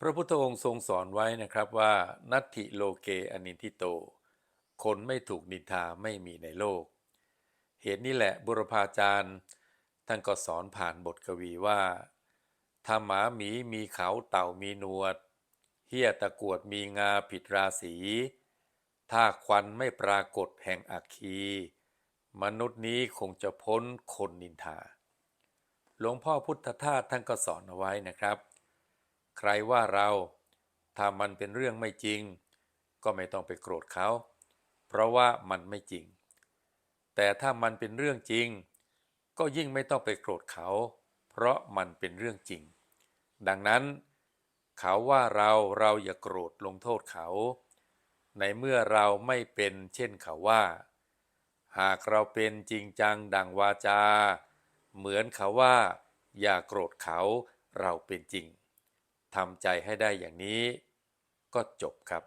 พระพุทธองค์ทรงสอนไว้นะครับว่า นัตถิโลเกอนินทิโต คนไม่ถูกนินทาไม่มีในโลก เหตุนี้แหละบุรพาจารย์ ท่านก็สอนผ่านบทกวีว่าถ้าหมาหมีมีเขาเต่ามีหนวดเฮียตะกวดมีงาผิดราศี ถ้าควันไม่ปรากฏแห่งอัคคี มนุษย์นี้คงจะพ้นคนนินทา หลวงพ่อพุทธทาสท่านก็สอนเอาไว้นะครับ ใครว่าเราถ้ามันเป็นเรื่องไม่จริง ก็ไม่ต้องไปโกรธเขา เพราะว่ามันไม่จริง แต่ถ้ามันเป็นเรื่องจริง ก็ยิ่งไม่ต้องไปโกรธเขา เพราะมันเป็นเรื่องจริง ดังนั้น เขาว่าเราเราอย่าโกรธลงโทษเขา ในเมื่อเราไม่เป็นเช่นเขาว่า หากเราเป็นจริงจังดังวาจา เหมือนเขาว่า อย่าโกรธเขาเราเป็นจริง ทำใจให้ได้อย่างนี้ ก็จบครับ